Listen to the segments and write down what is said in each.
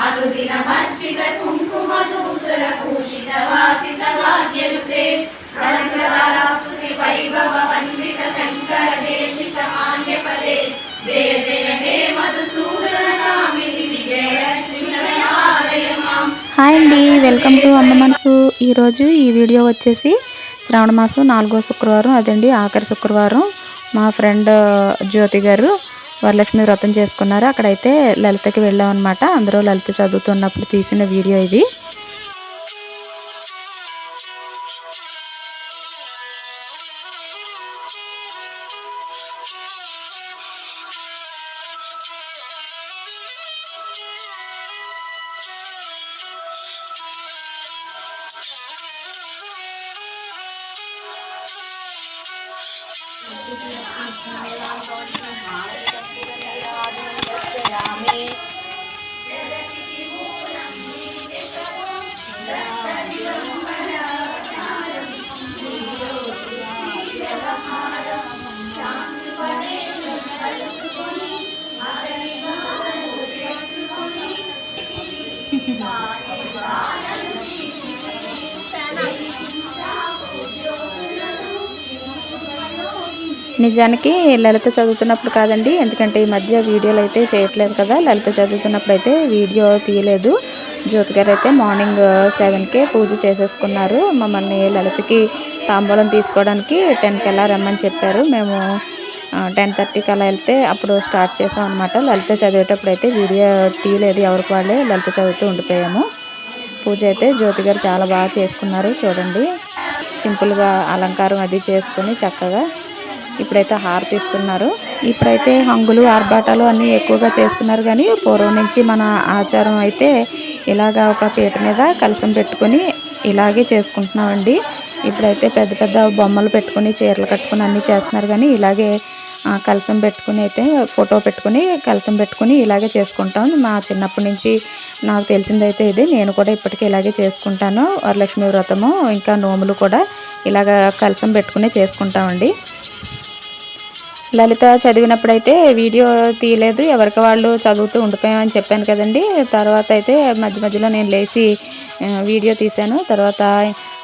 అనుదిన మర్చిత కుంకుమ దూసుల భూషిత వాసిత వాద్యనుతే రసరాస్తుతి వైభవ వందిత శంకర దేశిత మాన్య పదే జయ జయ హే మధుసూదన కామిని విజయలక్ష్మి శరణాలయ హాయ్ అండి వెల్కమ్ టు అమ్మ మనసు. ఈరోజు ఈ వీడియో వచ్చేసి శ్రావణ మాసం నాలుగో శుక్రవారం అదండి ఆఖరి శుక్రవారం. మా ఫ్రెండ్ జ్యోతి గారు వరలక్ష్మి వ్రతం చేసుకున్నారు. అక్కడైతే లలితకి వెళ్ళాం అనమాట అందరూ లలిత చదువుతున్నప్పుడు తీసిన వీడియో ఇది. నిజానికి లలిత చదువుతున్నప్పుడు కాదండి ఎందుకంటే ఈ మధ్య వీడియోలు అయితే చేయట్లేదు కదా. లలిత చదువుతున్నప్పుడు అయితే వీడియో తీయలేదు. జ్యోతి గారు అయితే మార్నింగ్ సెవెన్కే పూజ చేసేసుకున్నారు. మమ్మల్ని లలితకి తాంబూలం తీసుకోవడానికి టెన్కి ఎలా రమ్మని చెప్పారు. మేము టెన్ థర్టీకి అలా వెళ్తే అప్పుడు స్టార్ట్ చేసాం అనమాట లలిత చదివేటప్పుడు అయితే వీడియో తీయలేదు ఎవరికి వాళ్ళే. లలిత చదువుతూ ఉండిపోయాము. పూజ అయితే జ్యోతి గారు చాలా బాగా చేసుకున్నారు. చూడండి సింపుల్గా అలంకారం అది చేసుకుని చక్కగా ఇప్పుడైతే హారతి ఇస్తున్నారు ఇప్పుడైతే హంగులు ఆర్భాటాలు అన్నీ ఎక్కువగా చేస్తున్నారు కానీ పూర్వం నుంచి మన ఆచారం అయితే ఇలాగా ఒక పీట మీద కలసం పెట్టుకొని ఇలాగే చేసుకుంటున్నామండి. ఇప్పుడైతే పెద్ద పెద్ద బొమ్మలు పెట్టుకుని చీరలు కట్టుకొని అన్నీ చేస్తున్నారు కానీ ఇలాగే కలసం పెట్టుకుని అయితే ఫోటో పెట్టుకుని కలసం పెట్టుకుని ఇలాగే చేసుకుంటాం. మా చిన్నప్పటి నుంచి నాకు తెలిసిందైతే ఇది. నేను కూడా ఇప్పటికీ ఇలాగే చేసుకుంటాను. వరలక్ష్మి వ్రతము ఇంకా నోములు కూడా ఇలాగ కలసం పెట్టుకునే చేసుకుంటామండి. లలిత చదివినప్పుడైతే వీడియో తీయలేదు. ఎవరికి వాళ్ళు చదువుతూ ఉండిపోయామని చెప్పాను కదండి. తర్వాత అయితే మధ్య మధ్యలో నేను లేచి వీడియో తీశాను. తర్వాత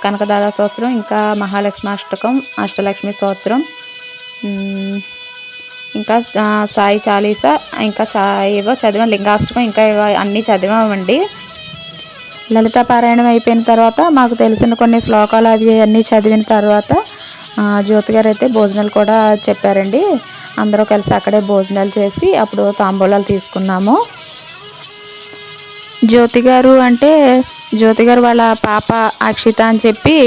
కనకదార స్తోత్రం ఇంకా మహాలక్ష్మి అష్టకం అష్టలక్ష్మి స్తోత్రం ఇంకా సాయి చాలీసా ఇంకా చా ఏవో చదివాం లింగాష్టకం ఇంకా ఏవో అన్నీ చదివామండి. లలిత పారాయణం అయిపోయిన తర్వాత మాకు తెలిసిన కొన్ని శ్లోకాలు అవి అన్నీ చదివిన తర్వాత జ్యోతి గారు అయితే భోజనాలు కూడా చెప్పారండి. అందరూ కలిసి అక్కడే భోజనాలు చేసి అప్పుడు తాంబూలాలు తీసుకున్నాము. జ్యోతి గారు అంటే జ్యోతి గారు వాళ్ళ పాప అక్షిత అని చెప్పి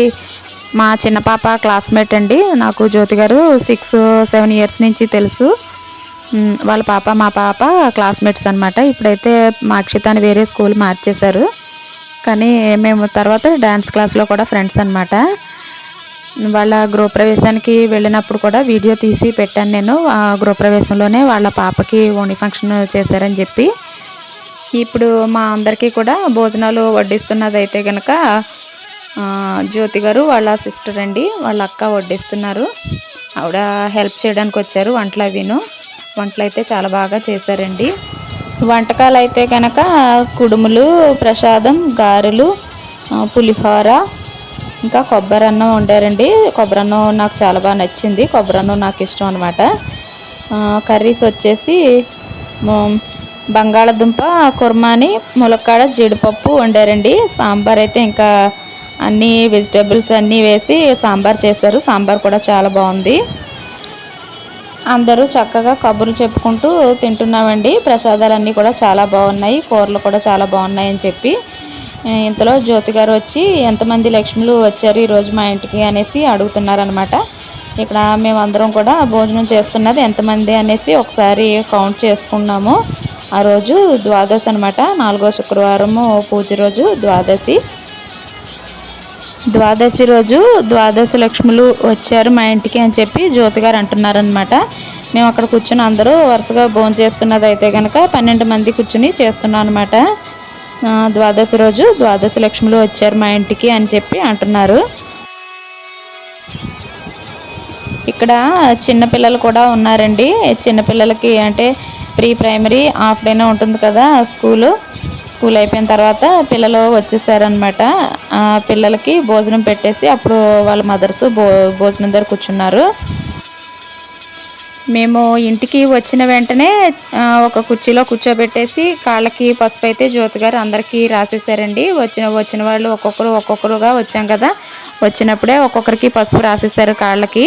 మా చిన్న పాప క్లాస్మేట్ అండి. నాకు జ్యోతి గారు సిక్స్ సెవెన్ ఇయర్స్ నుంచి తెలుసు. వాళ్ళ పాప మా పాప క్లాస్మేట్స్ అనమాట ఇప్పుడైతే మా అక్షితాన్ని వేరే స్కూల్ మార్చేశారు. కానీ మేము తర్వాత డ్యాన్స్ క్లాస్లో కూడా ఫ్రెండ్స్ అనమాట వాళ్ళ గృహప్రవేశానికి వెళ్ళినప్పుడు కూడా వీడియో తీసి పెట్టాను నేను. ఆ గృహప్రవేశంలోనే వాళ్ళ పాపకి ఓణి ఫంక్షన్ చేశారని చెప్పి. ఇప్పుడు మా అందరికీ కూడా భోజనాలు వడ్డిస్తున్నదైతే కనుక జ్యోతి గారు వాళ్ళ సిస్టర్ అండి వాళ్ళ అక్క వడ్డిస్తున్నారు. ఆవిడ హెల్ప్ చేయడానికి వచ్చారు వంటలు అవిను. వంటలు అయితే చాలా బాగా చేశారండి. వంటకాలు అయితే కనుక కుడుములు ప్రసాదం గారెలు పులిహోర ఇంకా కొబ్బరి అన్నం వండారండి. కొబ్బరి అన్నం నాకు చాలా బాగా నచ్చింది. కొబ్బరి అన్నం నాకు ఇష్టం అనమాట కర్రీస్ వచ్చేసి బంగాళదుంప కుర్మాని ములక్కాడ జీడిపప్పు వండారండి. సాంబార్ అయితే ఇంకా అన్ని వెజిటేబుల్స్ అన్నీ వేసి సాంబార్ చేశారు. సాంబార్ కూడా చాలా బాగుంది. అందరూ చక్కగా కబుర్లు చెప్పుకుంటూ తింటున్నామండి. ప్రసాదాలన్నీ కూడా చాలా బాగున్నాయి. కూరలు కూడా చాలా బాగున్నాయని చెప్పి ఇంతలో జ్యోతి గారు వచ్చి ఎంతమంది లక్ష్ములు వచ్చారు ఈరోజు మా ఇంటికి? అనేసి అడుగుతున్నారనమాట ఇక్కడ మేమందరం కూడా భోజనం చేస్తున్నది ఎంతమంది అనేసి ఒకసారి కౌంట్ చేసుకున్నాము. ఆ రోజు ద్వాదశి అనమాట నాలుగో శుక్రవారము పూజ రోజు ద్వాదశి. ద్వాదశి రోజు ద్వాదశి లక్ష్ములు వచ్చారు మా ఇంటికి అని చెప్పి జ్యోతి గారు అంటున్నారనమాట మేము అక్కడ కూర్చుని అందరూ వరుసగా భోజనం చేస్తున్నది అయితే కనుక పన్నెండు మంది కూర్చుని చేస్తున్నాం అనమాట ద్వాదశి రోజు ద్వాదశ లక్ష్ములు వచ్చారు మా ఇంటికి అని చెప్పి అంటున్నారు. ఇక్కడ చిన్నపిల్లలు కూడా ఉన్నారండి. చిన్నపిల్లలకి అంటే ప్రీ ప్రైమరీ హాఫ్ డేనే ఉంటుంది కదా స్కూలు. స్కూల్ అయిపోయిన తర్వాత పిల్లలు వచ్చేసారనమాట పిల్లలకి భోజనం పెట్టేసి అప్పుడు వాళ్ళ మదర్స్ భో భోజనం దగ్గర కూర్చున్నారు. మేము ఇంటికి వచ్చిన వెంటనే ఒక కుర్చీలో కూర్చోబెట్టేసి కాళ్ళకి పసుపు అయితే జ్యోతి గారు అందరికీ రాసేసారండి వచ్చిన వచ్చిన వాళ్ళు ఒక్కొక్కరు ఒక్కొక్కరుగా వచ్చాం కదా. వచ్చినప్పుడే ఒక్కొక్కరికి పసుపు రాసేసారు కాళ్ళకి.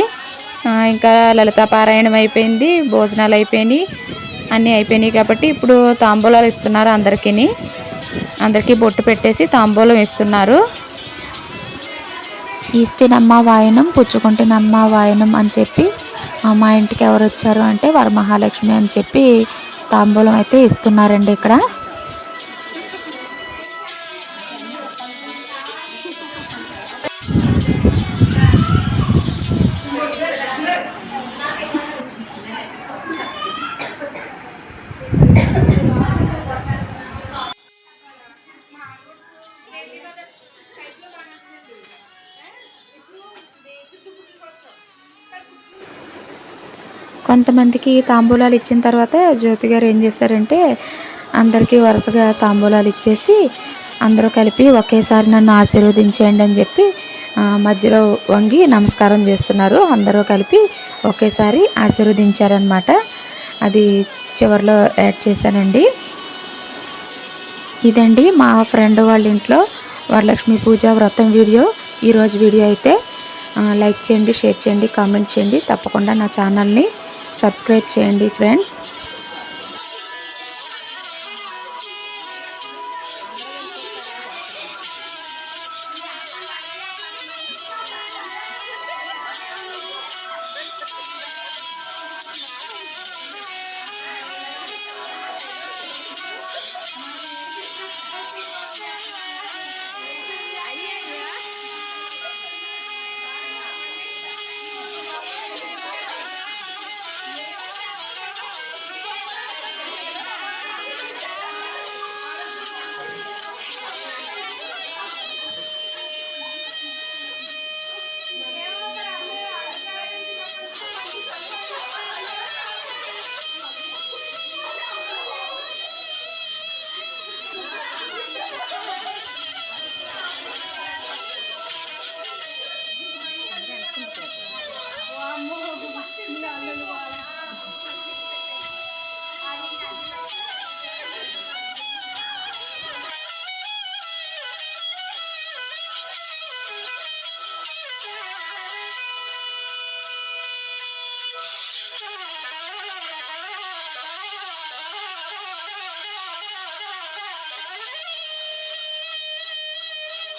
ఇంకా లలితాపారాయణం అయిపోయింది భోజనాలు అయిపోయినాయి అన్నీ అయిపోయినాయి కాబట్టి ఇప్పుడు తాంబూలాలు ఇస్తున్నారు అందరికీ అందరికీ బొట్టు పెట్టేసి తాంబూలం ఇస్తున్నారు. ఇస్తేనమ్మ వాయనం పుచ్చుకుంటేనమ్మ వాయనం అని చెప్పి మా ఇంటికి ఎవరు వచ్చారు అంటే వరమహాలక్ష్మి అని చెప్పి తాంబూలం అయితే ఇస్తున్నారండి ఇక్కడ. కొంతమందికి తాంబూలాలు ఇచ్చిన తర్వాత జ్యోతి గారు ఏం చేశారంటే అందరికీ వరుసగా తాంబూలాలు ఇచ్చేసి అందరూ కలిపి ఒకేసారి నన్ను ఆశీర్వదించేయండి అని చెప్పి మధ్యలో వంగి నమస్కారం చేస్తున్నారు. అందరూ కలిపి ఒకేసారి ఆశీర్వదించారనమాట అది చివరిలో యాడ్ చేశానండి. ఇదండి మా ఫ్రెండ్ వాళ్ళ ఇంట్లో వరలక్ష్మి పూజ వ్రతం వీడియో. ఈరోజు వీడియో అయితే లైక్ చేయండి షేర్ చేయండి కామెంట్ చేయండి. తప్పకుండా నా ఛానల్ని సబ్స్క్రైబ్ చేయండి ఫ్రెండ్స్.